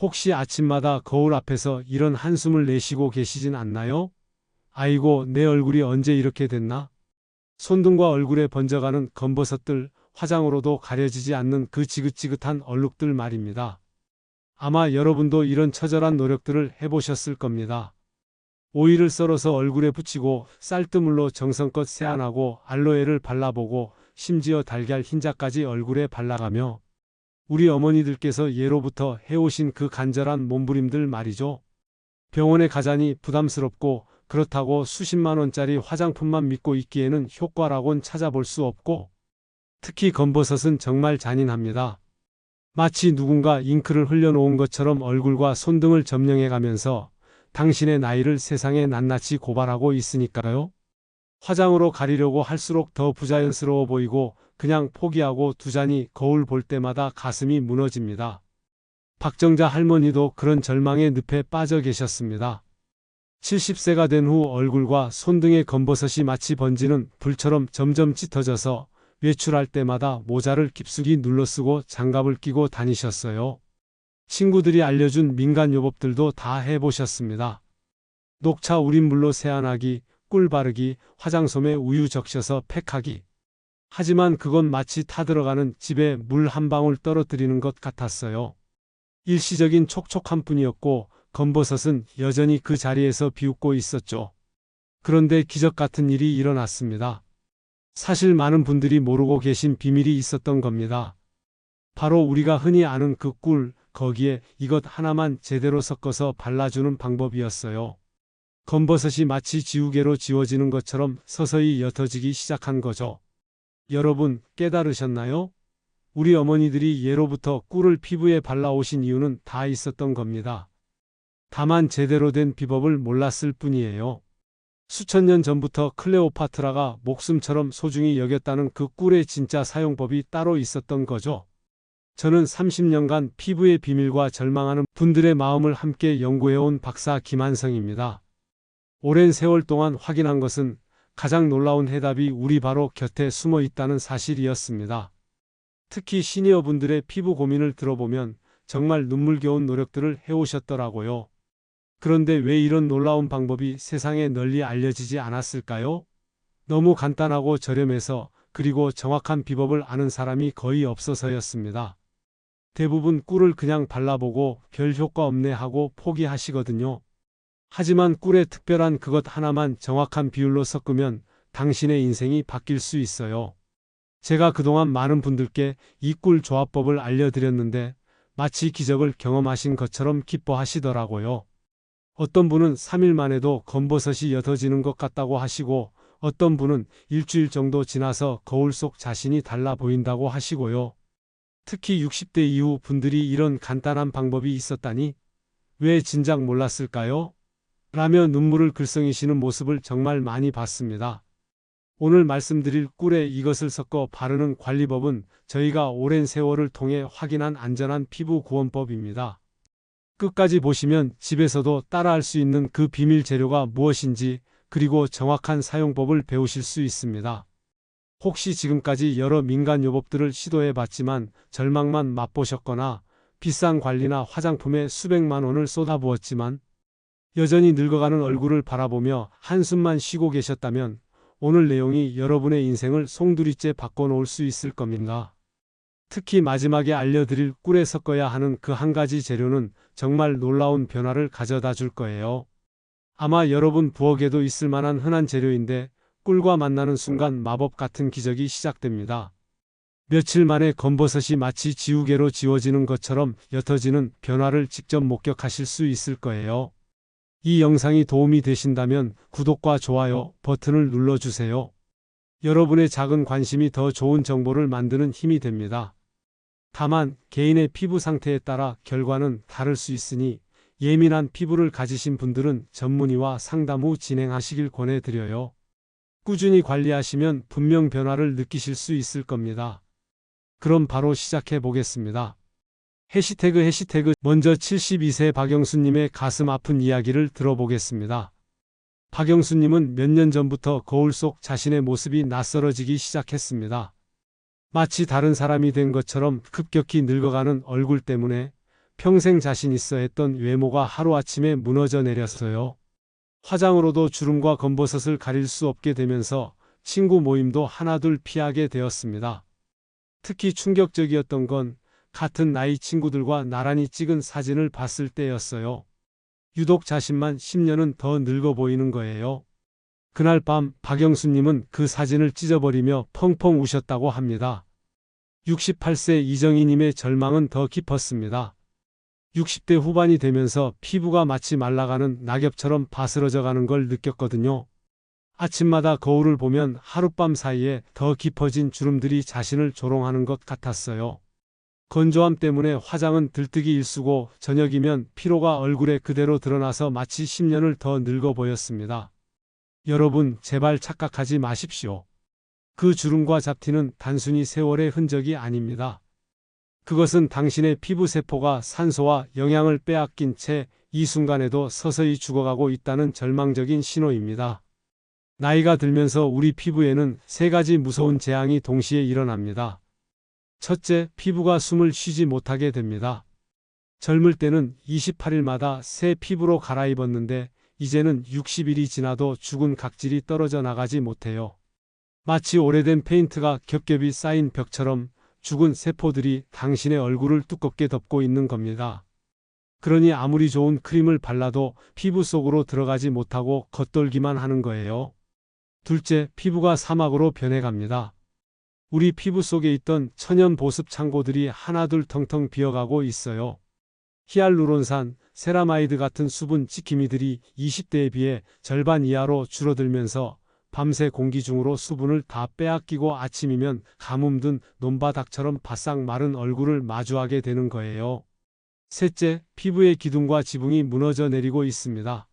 혹시 아침마다 거울 앞에서 이런 한숨을 내쉬고 계시진 않나요? 아이고, 내 얼굴이 언제 이렇게 됐나? 손등과 얼굴에 번져가는 검버섯들, 화장으로도 가려지지 않는 그 지긋지긋한 얼룩들 말입니다. 아마 여러분도 이런 처절한 노력들을 해보셨을 겁니다. 오이를 썰어서 얼굴에 붙이고 쌀뜨물로 정성껏 세안하고 알로에를 발라보고 심지어 달걀 흰자까지 얼굴에 발라가며 우리 어머니들께서 예로부터 해오신 그 간절한 몸부림들 말이죠. 병원에 가자니 부담스럽고 그렇다고 수십만 원짜리 화장품만 믿고 있기에는 효과라곤 찾아볼 수 없고 특히 검버섯은 정말 잔인합니다. 마치 누군가 잉크를 흘려놓은 것처럼 얼굴과 손 등을 점령해 가면서 당신의 나이를 세상에 낱낱이 고발하고 있으니까요. 화장으로 가리려고 할수록 더 부자연스러워 보이고 그냥 포기하고 두자니 거울 볼 때마다 가슴이 무너집니다. 박정자 할머니도 그런 절망의 늪에 빠져 계셨습니다. 70세가 된 후 얼굴과 손등의 검버섯이 마치 번지는 불처럼 점점 짙어져서 외출할 때마다 모자를 깊숙이 눌러쓰고 장갑을 끼고 다니셨어요. 친구들이 알려준 민간 요법들도 다 해보셨습니다. 녹차 우린 물로 세안하기, 꿀 바르기, 화장솜에 우유 적셔서 팩하기. 하지만 그건 마치 타들어가는 집에 물 한 방울 떨어뜨리는 것 같았어요. 일시적인 촉촉함 뿐이었고 검버섯은 여전히 그 자리에서 비웃고 있었죠. 그런데 기적 같은 일이 일어났습니다. 사실 많은 분들이 모르고 계신 비밀이 있었던 겁니다. 바로 우리가 흔히 아는 그 꿀, 거기에 이것 하나만 제대로 섞어서 발라주는 방법이었어요. 검버섯이 마치 지우개로 지워지는 것처럼 서서히 옅어지기 시작한 거죠. 여러분 깨달으셨나요? 우리 어머니들이 예로부터 꿀을 피부에 발라오신 이유는 다 있었던 겁니다. 다만 제대로 된 비법을 몰랐을 뿐이에요. 수천 년 전부터 클레오파트라가 목숨처럼 소중히 여겼다는 그 꿀의 진짜 사용법이 따로 있었던 거죠. 저는 30년간 피부의 비밀과 절망하는 분들의 마음을 함께 연구해온 박사 김한성입니다. 오랜 세월 동안 확인한 것은 가장 놀라운 해답이 우리 바로 곁에 숨어 있다는 사실이었습니다. 특히 시니어 분들의 피부 고민을 들어보면 정말 눈물겨운 노력들을 해오셨더라고요. 그런데 왜 이런 놀라운 방법이 세상에 널리 알려지지 않았을까요? 너무 간단하고 저렴해서 그리고 정확한 비법을 아는 사람이 거의 없어서였습니다. 대부분 꿀을 그냥 발라보고 별 효과 없네 하고 포기하시거든요. 하지만 꿀의 특별한 그것 하나만 정확한 비율로 섞으면 당신의 인생이 바뀔 수 있어요. 제가 그동안 많은 분들께 이 꿀 조합법을 알려드렸는데 마치 기적을 경험하신 것처럼 기뻐하시더라고요. 어떤 분은 3일 만에도 검버섯이 옅어지는 것 같다고 하시고 어떤 분은 일주일 정도 지나서 거울 속 자신이 달라 보인다고 하시고요. 특히 60대 이후 분들이 이런 간단한 방법이 있었다니 왜 진작 몰랐을까요? 라며 눈물을 글썽이시는 모습을 정말 많이 봤습니다. 오늘 말씀드릴 꿀에 이것을 섞어 바르는 관리법은 저희가 오랜 세월을 통해 확인한 안전한 피부 구원법입니다. 끝까지 보시면 집에서도 따라할 수 있는 그 비밀 재료가 무엇인지 그리고 정확한 사용법을 배우실 수 있습니다. 혹시 지금까지 여러 민간 요법들을 시도해 봤지만 절망만 맛보셨거나 비싼 관리나 화장품에 수백만 원을 쏟아부었지만 여전히 늙어가는 얼굴을 바라보며 한숨만 쉬고 계셨다면 오늘 내용이 여러분의 인생을 송두리째 바꿔놓을 수 있을 겁니다. 특히 마지막에 알려드릴 꿀에 섞어야 하는 그 한 가지 재료는 정말 놀라운 변화를 가져다 줄 거예요. 아마 여러분 부엌에도 있을 만한 흔한 재료인데 꿀과 만나는 순간 마법 같은 기적이 시작됩니다. 며칠 만에 검버섯이 마치 지우개로 지워지는 것처럼 옅어지는 변화를 직접 목격하실 수 있을 거예요. 이 영상이 도움이 되신다면 구독과 좋아요 버튼을 눌러주세요. 여러분의 작은 관심이 더 좋은 정보를 만드는 힘이 됩니다. 다만 개인의 피부 상태에 따라 결과는 다를 수 있으니 예민한 피부를 가지신 분들은 전문의와 상담 후 진행하시길 권해드려요. 꾸준히 관리하시면 분명 변화를 느끼실 수 있을 겁니다. 그럼 바로 시작해 보겠습니다. 해시태그 해시태그 먼저 72세 박영수님의 가슴 아픈 이야기를 들어보겠습니다. 박영수님은 몇 년 전부터 거울 속 자신의 모습이 낯설어지기 시작했습니다. 마치 다른 사람이 된 것처럼 급격히 늙어가는 얼굴 때문에 평생 자신 있어 했던 외모가 하루아침에 무너져 내렸어요. 화장으로도 주름과 검버섯을 가릴 수 없게 되면서 친구 모임도 하나둘 피하게 되었습니다. 특히 충격적이었던 건 같은 나이 친구들과 나란히 찍은 사진을 봤을 때였어요. 유독 자신만 10년은 더 늙어 보이는 거예요. 그날 밤 박영수님은 그 사진을 찢어버리며 펑펑 우셨다고 합니다. 68세 이정희님의 절망은 더 깊었습니다. 60대 후반이 되면서 피부가 마치 말라가는 낙엽처럼 바스러져 가는 걸 느꼈거든요. 아침마다 거울을 보면 하룻밤 사이에 더 깊어진 주름들이 자신을 조롱하는 것 같았어요. 건조함 때문에 화장은 들뜨기 일쑤고 저녁이면 피로가 얼굴에 그대로 드러나서 마치 10년을 더 늙어 보였습니다. 여러분, 제발 착각하지 마십시오. 그 주름과 잡티는 단순히 세월의 흔적이 아닙니다. 그것은 당신의 피부 세포가 산소와 영양을 빼앗긴 채 이 순간에도 서서히 죽어가고 있다는 절망적인 신호입니다. 나이가 들면서 우리 피부에는 세 가지 무서운 재앙이 동시에 일어납니다. 첫째, 피부가 숨을 쉬지 못하게 됩니다. 젊을 때는 28일마다 새 피부로 갈아입었는데 이제는 60일이 지나도 죽은 각질이 떨어져 나가지 못해요. 마치 오래된 페인트가 겹겹이 쌓인 벽처럼 죽은 세포들이 당신의 얼굴을 두껍게 덮고 있는 겁니다. 그러니 아무리 좋은 크림을 발라도 피부 속으로 들어가지 못하고 겉돌기만 하는 거예요. 둘째, 피부가 사막으로 변해갑니다. 우리 피부 속에 있던 천연 보습 창고들이 하나둘 텅텅 비어가고 있어요. 히알루론산, 세라마이드 같은 수분 지킴이들이 20대에 비해 절반 이하로 줄어들면서 밤새 공기 중으로 수분을 다 빼앗기고 아침이면 가뭄 든 논바닥처럼 바싹 마른 얼굴을 마주하게 되는 거예요. 셋째, 피부의 기둥과 지붕이 무너져 내리고 있습니다.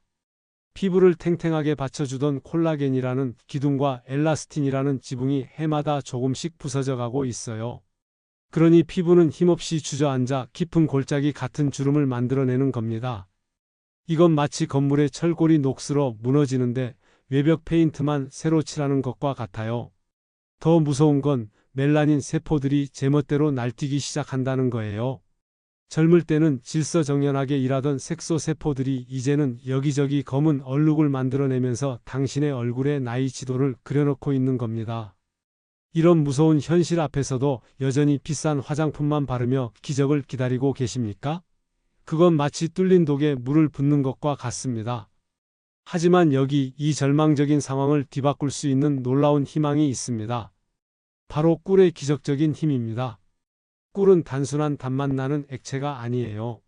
피부를 탱탱하게 받쳐주던 콜라겐이라는 기둥과 엘라스틴이라는 지붕이 해마다 조금씩 부서져 가고 있어요. 그러니 피부는 힘없이 주저앉아 깊은 골짜기 같은 주름을 만들어내는 겁니다. 이건 마치 건물의 철골이 녹슬어 무너지는데 외벽 페인트만 새로 칠하는 것과 같아요. 더 무서운 건 멜라닌 세포들이 제멋대로 날뛰기 시작한다는 거예요. 젊을 때는 질서정연하게 일하던 색소 세포들이 이제는 여기저기 검은 얼룩을 만들어내면서 당신의 얼굴에 나이 지도를 그려놓고 있는 겁니다. 이런 무서운 현실 앞에서도 여전히 비싼 화장품만 바르며 기적을 기다리고 계십니까? 그건 마치 뚫린 독에 물을 붓는 것과 같습니다. 하지만 여기 이 절망적인 상황을 뒤바꿀 수 있는 놀라운 희망이 있습니다. 바로 꿀의 기적적인 힘입니다. 꿀은 단순한 단맛 나는 액체가 아니에요.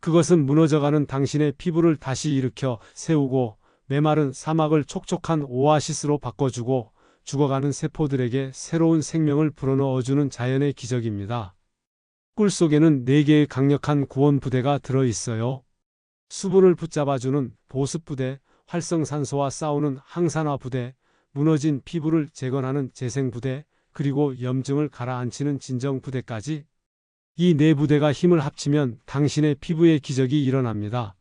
그것은 무너져가는 당신의 피부를 다시 일으켜 세우고 메마른 사막을 촉촉한 오아시스로 바꿔주고 죽어가는 세포들에게 새로운 생명을 불어넣어주는 자연의 기적입니다. 꿀 속에는 4개의 강력한 구원 부대가 들어있어요. 수분을 붙잡아주는 보습 부대, 활성산소와 싸우는 항산화 부대, 무너진 피부를 재건하는 재생 부대, 그리고 염증을 가라앉히는 진정 부대까지 이 네 부대가 힘을 합치면 당신의 피부의 기적이 일어납니다.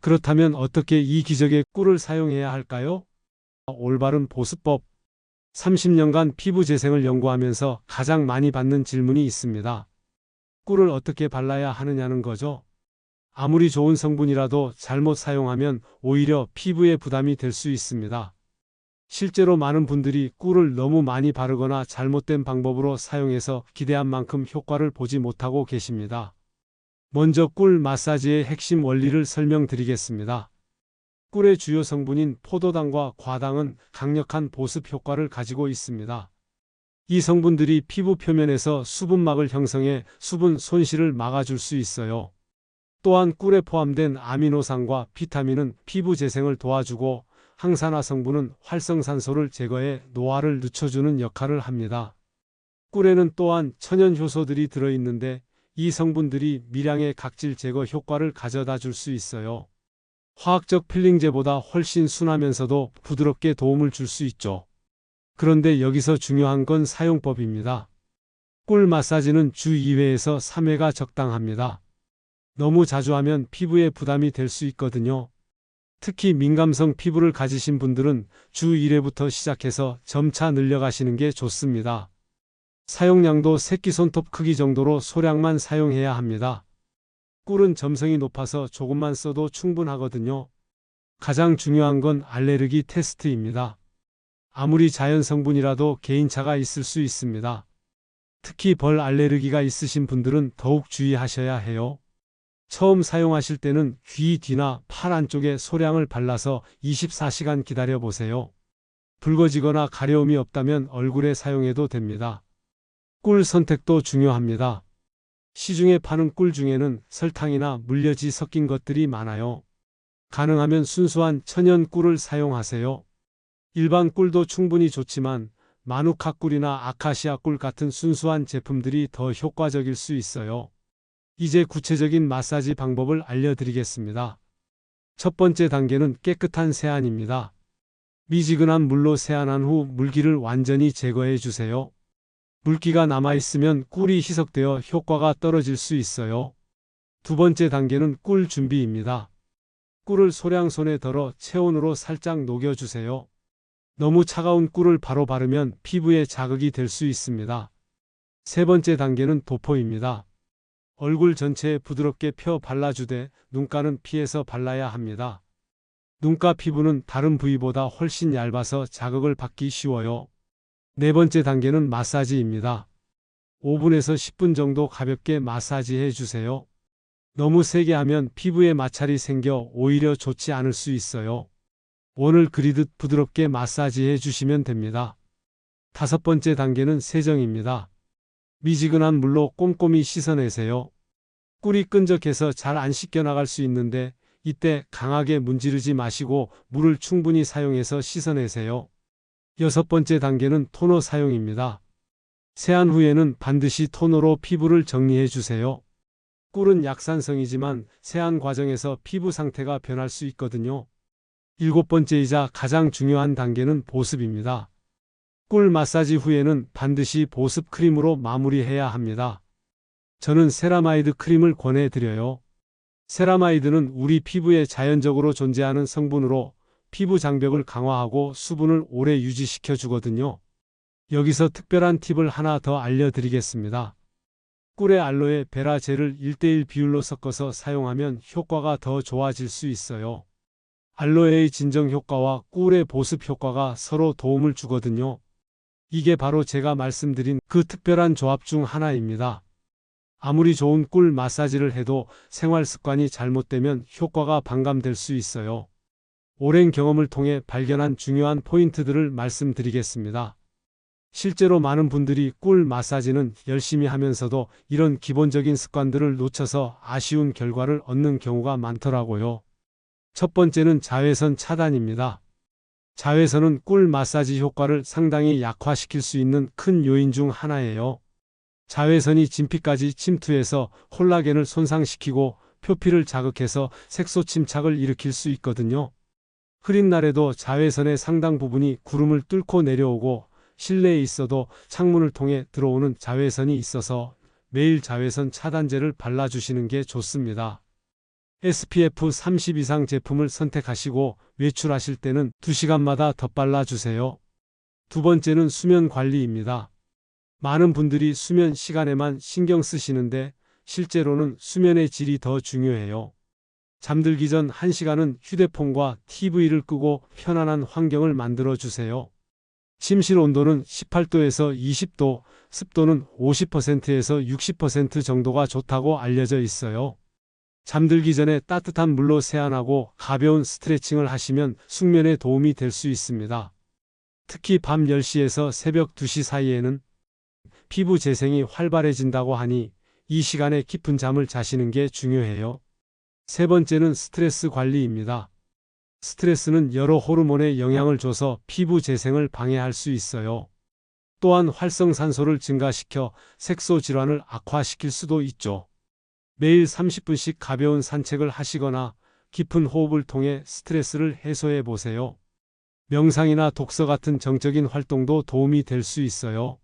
그렇다면 어떻게 이 기적의 꿀을 사용해야 할까요? 올바른 보습법 30년간 피부 재생을 연구하면서 가장 많이 받는 질문이 있습니다. 꿀을 어떻게 발라야 하느냐는 거죠. 아무리 좋은 성분이라도 잘못 사용하면 오히려 피부에 부담이 될 수 있습니다. 실제로 많은 분들이 꿀을 너무 많이 바르거나 잘못된 방법으로 사용해서 기대한 만큼 효과를 보지 못하고 계십니다. 먼저 꿀 마사지의 핵심 원리를 설명드리겠습니다. 꿀의 주요 성분인 포도당과 과당은 강력한 보습 효과를 가지고 있습니다. 이 성분들이 피부 표면에서 수분막을 형성해 수분 손실을 막아줄 수 있어요. 또한 꿀에 포함된 아미노산과 비타민은 피부 재생을 도와주고 항산화 성분은 활성산소를 제거해 노화를 늦춰주는 역할을 합니다. 꿀에는 또한 천연 효소들이 들어있는데 이 성분들이 미량의 각질 제거 효과를 가져다 줄 수 있어요. 화학적 필링제보다 훨씬 순하면서도 부드럽게 도움을 줄 수 있죠. 그런데 여기서 중요한 건 사용법입니다. 꿀 마사지는 주 2회에서 3회가 적당합니다. 너무 자주 하면 피부에 부담이 될 수 있거든요. 특히 민감성 피부를 가지신 분들은 주 1회부터 시작해서 점차 늘려가시는 게 좋습니다. 사용량도 새끼손톱 크기 정도로 소량만 사용해야 합니다. 꿀은 점성이 높아서 조금만 써도 충분하거든요. 가장 중요한 건 알레르기 테스트입니다. 아무리 자연 성분이라도 개인차가 있을 수 있습니다. 특히 벌 알레르기가 있으신 분들은 더욱 주의하셔야 해요. 처음 사용하실 때는 귀 뒤나 팔 안쪽에 소량을 발라서 24시간 기다려 보세요. 붉어지거나 가려움이 없다면 얼굴에 사용해도 됩니다. 꿀 선택도 중요합니다. 시중에 파는 꿀 중에는 설탕이나 물엿이 섞인 것들이 많아요. 가능하면 순수한 천연 꿀을 사용하세요. 일반 꿀도 충분히 좋지만 마누카 꿀이나 아카시아 꿀 같은 순수한 제품들이 더 효과적일 수 있어요. 이제 구체적인 마사지 방법을 알려드리겠습니다. 첫 번째 단계는 깨끗한 세안입니다. 미지근한 물로 세안한 후 물기를 완전히 제거해 주세요. 물기가 남아있으면 꿀이 희석되어 효과가 떨어질 수 있어요. 두 번째 단계는 꿀 준비입니다. 꿀을 소량 손에 덜어 체온으로 살짝 녹여주세요. 너무 차가운 꿀을 바로 바르면 피부에 자극이 될 수 있습니다. 세 번째 단계는 도포입니다. 얼굴 전체에 부드럽게 펴 발라주되 눈가는 피해서 발라야 합니다. 눈가 피부는 다른 부위보다 훨씬 얇아서 자극을 받기 쉬워요. 네 번째 단계는 마사지입니다. 5분에서 10분 정도 가볍게 마사지해 주세요. 너무 세게 하면 피부에 마찰이 생겨 오히려 좋지 않을 수 있어요. 원을 그리듯 부드럽게 마사지해 주시면 됩니다. 다섯 번째 단계는 세정입니다. 미지근한 물로 꼼꼼히 씻어내세요. 꿀이 끈적해서 잘 안 씻겨 나갈 수 있는데 이때 강하게 문지르지 마시고 물을 충분히 사용해서 씻어내세요. 여섯 번째 단계는 토너 사용입니다. 세안 후에는 반드시 토너로 피부를 정리해 주세요. 꿀은 약산성이지만 세안 과정에서 피부 상태가 변할 수 있거든요. 일곱 번째이자 가장 중요한 단계는 보습입니다. 꿀 마사지 후에는 반드시 보습 크림으로 마무리해야 합니다. 저는 세라마이드 크림을 권해드려요. 세라마이드는 우리 피부에 자연적으로 존재하는 성분으로 피부 장벽을 강화하고 수분을 오래 유지시켜 주거든요. 여기서 특별한 팁을 하나 더 알려드리겠습니다. 꿀에 알로에 베라 젤을 1대1 비율로 섞어서 사용하면 효과가 더 좋아질 수 있어요. 알로에의 진정 효과와 꿀의 보습 효과가 서로 도움을 주거든요. 이게 바로 제가 말씀드린 그 특별한 조합 중 하나입니다. 아무리 좋은 꿀 마사지를 해도 생활 습관이 잘못되면 효과가 반감될 수 있어요. 오랜 경험을 통해 발견한 중요한 포인트들을 말씀드리겠습니다. 실제로 많은 분들이 꿀 마사지는 열심히 하면서도 이런 기본적인 습관들을 놓쳐서 아쉬운 결과를 얻는 경우가 많더라고요. 첫 번째는 자외선 차단입니다. 자외선은 꿀 마사지 효과를 상당히 약화시킬 수 있는 큰 요인 중 하나예요. 자외선이 진피까지 침투해서 콜라겐을 손상시키고 표피를 자극해서 색소 침착을 일으킬 수 있거든요. 흐린 날에도 자외선의 상당 부분이 구름을 뚫고 내려오고 실내에 있어도 창문을 통해 들어오는 자외선이 있어서 매일 자외선 차단제를 발라주시는 게 좋습니다. SPF 30 이상 제품을 선택하시고 외출하실 때는 2시간마다 덧발라 주세요. 두 번째는 수면 관리입니다. 많은 분들이 수면 시간에만 신경 쓰시는데 실제로는 수면의 질이 더 중요해요. 잠들기 전 1시간은 휴대폰과 TV를 끄고 편안한 환경을 만들어 주세요. 침실 온도는 18도에서 20도, 습도는 50%에서 60% 정도가 좋다고 알려져 있어요. 잠들기 전에 따뜻한 물로 세안하고 가벼운 스트레칭을 하시면 숙면에 도움이 될 수 있습니다. 특히 밤 10시에서 새벽 2시 사이에는 피부 재생이 활발해진다고 하니 이 시간에 깊은 잠을 자시는 게 중요해요. 세 번째는 스트레스 관리입니다. 스트레스는 여러 호르몬에 영향을 줘서 피부 재생을 방해할 수 있어요. 또한 활성산소를 증가시켜 색소 질환을 악화시킬 수도 있죠. 매일 30분씩 가벼운 산책을 하시거나 깊은 호흡을 통해 스트레스를 해소해 보세요. 명상이나 독서 같은 정적인 활동도 도움이 될 수 있어요.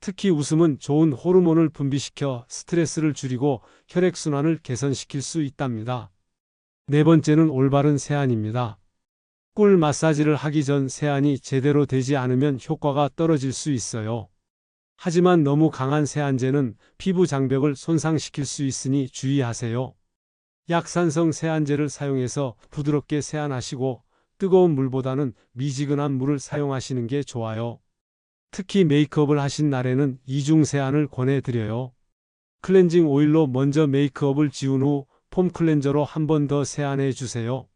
특히 웃음은 좋은 호르몬을 분비시켜 스트레스를 줄이고 혈액순환을 개선시킬 수 있답니다. 네 번째는 올바른 세안입니다. 꿀 마사지를 하기 전 세안이 제대로 되지 않으면 효과가 떨어질 수 있어요. 하지만 너무 강한 세안제는 피부 장벽을 손상시킬 수 있으니 주의하세요. 약산성 세안제를 사용해서 부드럽게 세안하시고 뜨거운 물보다는 미지근한 물을 사용하시는 게 좋아요. 특히 메이크업을 하신 날에는 이중 세안을 권해드려요. 클렌징 오일로 먼저 메이크업을 지운 후 폼 클렌저로 한 번 더 세안해 주세요.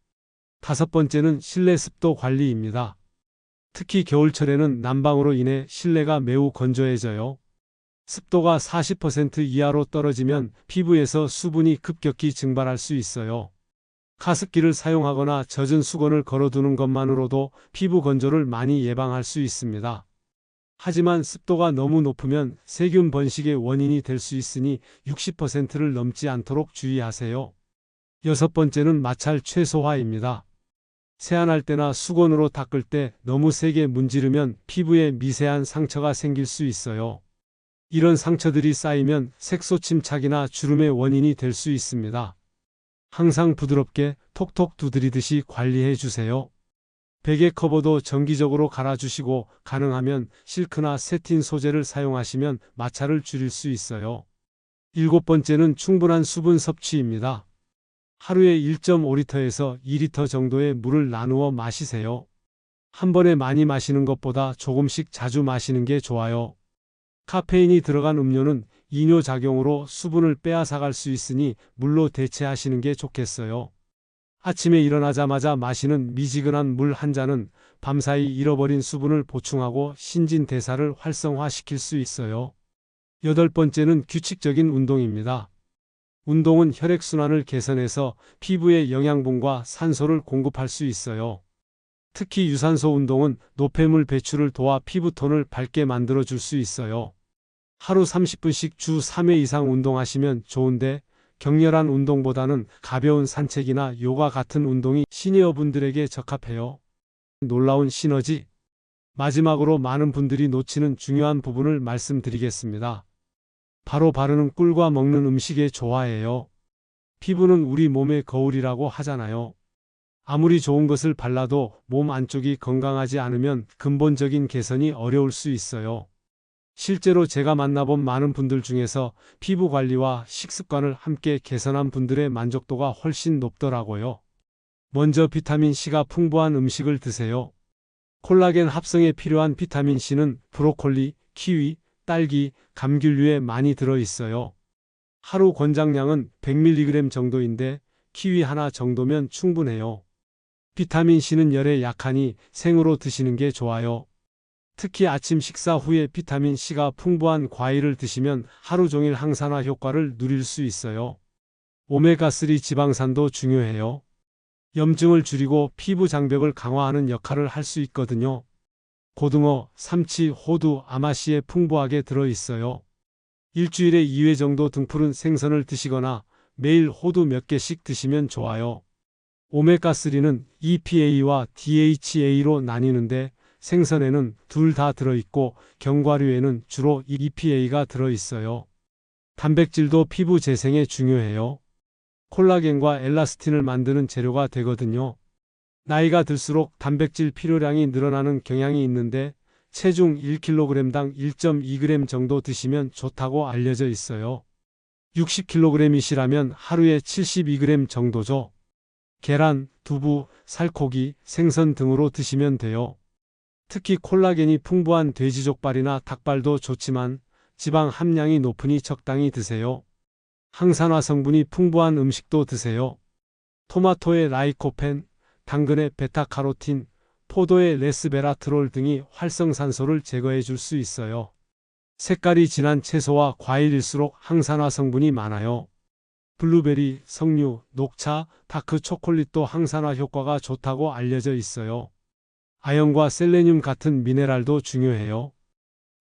다섯 번째는 실내 습도 관리입니다. 특히 겨울철에는 난방으로 인해 실내가 매우 건조해져요. 습도가 40% 이하로 떨어지면 피부에서 수분이 급격히 증발할 수 있어요. 가습기를 사용하거나 젖은 수건을 걸어두는 것만으로도 피부 건조를 많이 예방할 수 있습니다. 하지만 습도가 너무 높으면 세균 번식의 원인이 될 수 있으니 60%를 넘지 않도록 주의하세요. 여섯 번째는 마찰 최소화입니다. 세안할 때나 수건으로 닦을 때 너무 세게 문지르면 피부에 미세한 상처가 생길 수 있어요. 이런 상처들이 쌓이면 색소 침착이나 주름의 원인이 될 수 있습니다. 항상 부드럽게 톡톡 두드리듯이 관리해 주세요. 베개 커버도 정기적으로 갈아주시고 가능하면 실크나 세틴 소재를 사용하시면 마찰을 줄일 수 있어요. 일곱 번째는 충분한 수분 섭취입니다. 하루에 1.5리터에서 2리터 정도의 물을 나누어 마시세요. 한 번에 많이 마시는 것보다 조금씩 자주 마시는 게 좋아요. 카페인이 들어간 음료는 이뇨 작용으로 수분을 빼앗아갈 수 있으니 물로 대체하시는 게 좋겠어요. 아침에 일어나자마자 마시는 미지근한 물 한 잔은 밤사이 잃어버린 수분을 보충하고 신진대사를 활성화시킬 수 있어요. 여덟 번째는 규칙적인 운동입니다. 운동은 혈액순환을 개선해서 피부에 영양분과 산소를 공급할 수 있어요. 특히 유산소 운동은 노폐물 배출을 도와 피부톤을 밝게 만들어 줄 수 있어요. 하루 30분씩 주 3회 이상 운동하시면 좋은데 격렬한 운동보다는 가벼운 산책이나 요가 같은 운동이 시니어분들에게 적합해요. 놀라운 시너지. 마지막으로 많은 분들이 놓치는 중요한 부분을 말씀드리겠습니다. 바로 바르는 꿀과 먹는 음식의 조화예요. 피부는 우리 몸의 거울이라고 하잖아요. 아무리 좋은 것을 발라도 몸 안쪽이 건강하지 않으면 근본적인 개선이 어려울 수 있어요. 실제로 제가 만나본 많은 분들 중에서 피부 관리와 식습관을 함께 개선한 분들의 만족도가 훨씬 높더라고요. 먼저 비타민C가 풍부한 음식을 드세요. 콜라겐 합성에 필요한 비타민C는 브로콜리, 키위, 딸기, 감귤류에 많이 들어 있어요. 하루 권장량은 100mg 정도인데 키위 하나 정도면 충분해요. 비타민C는 열에 약하니 생으로 드시는 게 좋아요. 특히 아침 식사 후에 비타민C가 풍부한 과일을 드시면 하루 종일 항산화 효과를 누릴 수 있어요. 오메가3 지방산도 중요해요. 염증을 줄이고 피부 장벽을 강화하는 역할을 할 수 있거든요. 고등어, 삼치, 호두, 아마씨에 풍부하게 들어 있어요. 일주일에 2회 정도 등푸른 생선을 드시거나 매일 호두 몇 개씩 드시면 좋아요. 오메가3는 EPA와 DHA로 나뉘는데 생선에는 둘 다 들어있고 견과류에는 주로 EPA가 들어있어요. 단백질도 피부 재생에 중요해요. 콜라겐과 엘라스틴을 만드는 재료가 되거든요. 나이가 들수록 단백질 필요량이 늘어나는 경향이 있는데 체중 1kg당 1.2g 정도 드시면 좋다고 알려져 있어요. 60kg이시라면 하루에 72g 정도죠. 계란, 두부, 살코기, 생선 등으로 드시면 돼요. 특히 콜라겐이 풍부한 돼지족발이나 닭발도 좋지만 지방 함량이 높으니 적당히 드세요. 항산화 성분이 풍부한 음식도 드세요. 토마토의 라이코펜, 당근의 베타카로틴, 포도의 레스베라트롤 등이 활성산소를 제거해 줄 수 있어요. 색깔이 진한 채소와 과일일수록 항산화 성분이 많아요. 블루베리, 석류, 녹차, 다크 초콜릿도 항산화 효과가 좋다고 알려져 있어요. 아연과 셀레늄 같은 미네랄도 중요해요.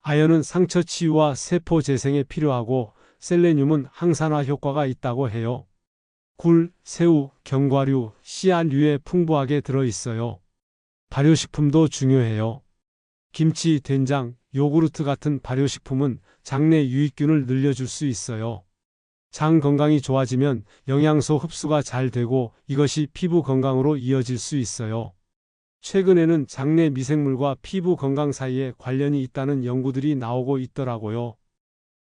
아연은 상처 치유와 세포 재생에 필요하고 셀레늄은 항산화 효과가 있다고 해요. 굴, 새우, 견과류, 씨앗류에 풍부하게 들어있어요. 발효식품도 중요해요. 김치, 된장, 요구르트 같은 발효식품은 장내 유익균을 늘려줄 수 있어요. 장 건강이 좋아지면 영양소 흡수가 잘 되고 이것이 피부 건강으로 이어질 수 있어요. 최근에는 장내 미생물과 피부 건강 사이에 관련이 있다는 연구들이 나오고 있더라고요.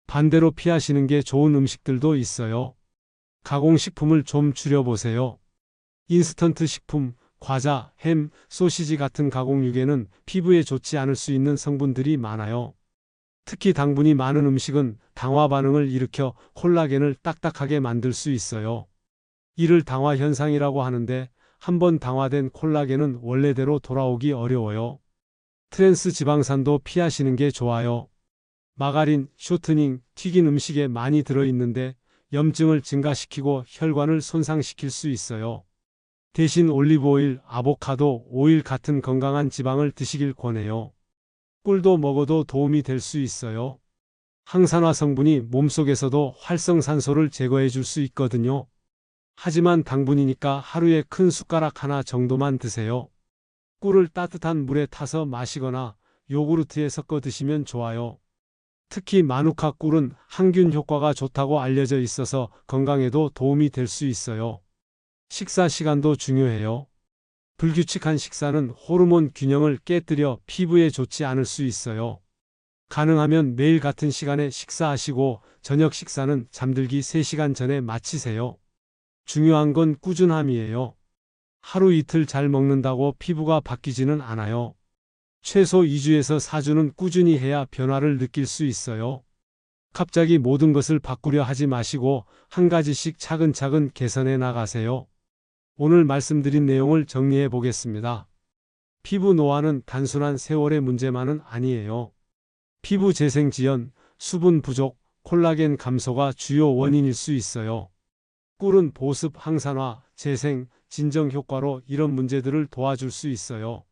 반대로 피하시는 게 좋은 음식들도 있어요. 가공식품을 좀 줄여보세요. 인스턴트 식품, 과자, 햄, 소시지 같은 가공육에는 피부에 좋지 않을 수 있는 성분들이 많아요. 특히 당분이 많은 음식은 당화 반응을 일으켜 콜라겐을 딱딱하게 만들 수 있어요. 이를 당화 현상이라고 하는데 한번 당화된 콜라겐은 원래대로 돌아오기 어려워요. 트랜스 지방산도 피하시는 게 좋아요. 마가린, 쇼트닝, 튀긴 음식에 많이 들어있는데 염증을 증가시키고 혈관을 손상시킬 수 있어요. 대신 올리브오일, 아보카도, 오일 같은 건강한 지방을 드시길 권해요. 꿀도 먹어도 도움이 될 수 있어요. 항산화 성분이 몸속에서도 활성산소를 제거해 줄 수 있거든요. 하지만 당분이니까 하루에 큰 숟가락 하나 정도만 드세요. 꿀을 따뜻한 물에 타서 마시거나 요구르트에 섞어 드시면 좋아요. 특히 마누카 꿀은 항균 효과가 좋다고 알려져 있어서 건강에도 도움이 될 수 있어요. 식사 시간도 중요해요. 불규칙한 식사는 호르몬 균형을 깨뜨려 피부에 좋지 않을 수 있어요. 가능하면 매일 같은 시간에 식사하시고 저녁 식사는 잠들기 3시간 전에 마치세요. 중요한 건 꾸준함이에요. 하루 이틀 잘 먹는다고 피부가 바뀌지는 않아요. 최소 2주에서 4주는 꾸준히 해야 변화를 느낄 수 있어요. 갑자기 모든 것을 바꾸려 하지 마시고 한 가지씩 차근차근 개선해 나가세요. 오늘 말씀드린 내용을 정리해 보겠습니다. 피부 노화는 단순한 세월의 문제만은 아니에요. 피부 재생 지연, 수분 부족, 콜라겐 감소가 주요 원인일 수 있어요. 꿀은 보습 항산화, 재생, 진정 효과로 이런 문제들을 도와줄 수 있어요.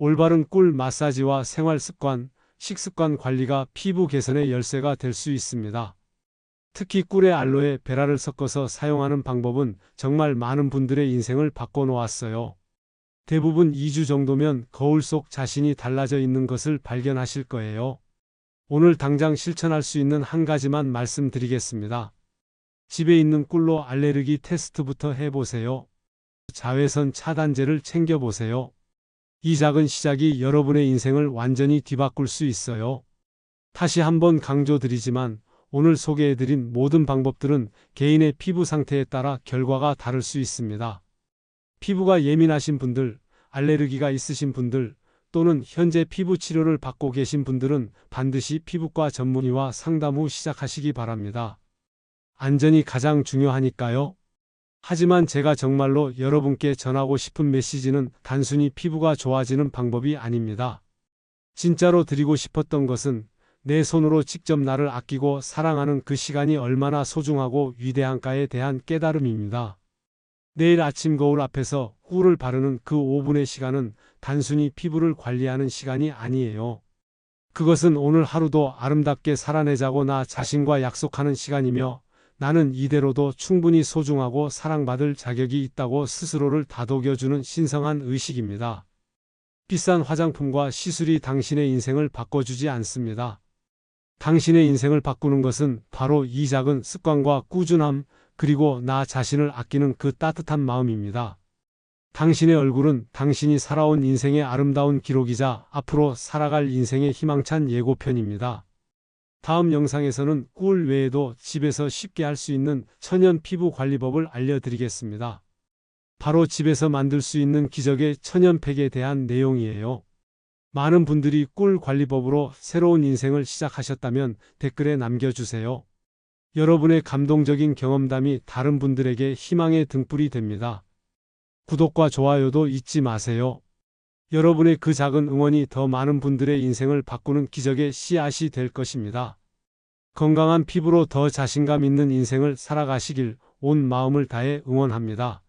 올바른 꿀 마사지와 생활 습관, 식습관 관리가 피부 개선의 열쇠가 될 수 있습니다. 특히 꿀에 알로에 베라를 섞어서 사용하는 방법은 정말 많은 분들의 인생을 바꿔놓았어요. 대부분 2주 정도면 거울 속 자신이 달라져 있는 것을 발견하실 거예요. 오늘 당장 실천할 수 있는 한 가지만 말씀드리겠습니다. 집에 있는 꿀로 알레르기 테스트부터 해보세요. 자외선 차단제를 챙겨보세요. 이 작은 시작이 여러분의 인생을 완전히 뒤바꿀 수 있어요. 다시 한번 강조드리지만 오늘 소개해드린 모든 방법들은 개인의 피부 상태에 따라 결과가 다를 수 있습니다. 피부가 예민하신 분들, 알레르기가 있으신 분들, 또는 현재 피부 치료를 받고 계신 분들은 반드시 피부과 전문의와 상담 후 시작하시기 바랍니다. 안전이 가장 중요하니까요. 하지만 제가 정말로 여러분께 전하고 싶은 메시지는 단순히 피부가 좋아지는 방법이 아닙니다. 진짜로 드리고 싶었던 것은 내 손으로 직접 나를 아끼고 사랑하는 그 시간이 얼마나 소중하고 위대한가에 대한 깨달음입니다. 내일 아침 거울 앞에서 꿀을 바르는 그 5분의 시간은 단순히 피부를 관리하는 시간이 아니에요. 그것은 오늘 하루도 아름답게 살아내자고 나 자신과 약속하는 시간이며 나는 이대로도 충분히 소중하고 사랑받을 자격이 있다고 스스로를 다독여주는 신성한 의식입니다. 비싼 화장품과 시술이 당신의 인생을 바꿔주지 않습니다. 당신의 인생을 바꾸는 것은 바로 이 작은 습관과 꾸준함, 그리고 나 자신을 아끼는 그 따뜻한 마음입니다. 당신의 얼굴은 당신이 살아온 인생의 아름다운 기록이자 앞으로 살아갈 인생의 희망찬 예고편입니다. 다음 영상에서는 꿀 외에도 집에서 쉽게 할 수 있는 천연 피부 관리법을 알려드리겠습니다. 바로 집에서 만들 수 있는 기적의 천연팩에 대한 내용이에요. 많은 분들이 꿀 관리법으로 새로운 인생을 시작하셨다면 댓글에 남겨주세요. 여러분의 감동적인 경험담이 다른 분들에게 희망의 등불이 됩니다. 구독과 좋아요도 잊지 마세요. 여러분의 그 작은 응원이 더 많은 분들의 인생을 바꾸는 기적의 씨앗이 될 것입니다. 건강한 피부로 더 자신감 있는 인생을 살아가시길 온 마음을 다해 응원합니다.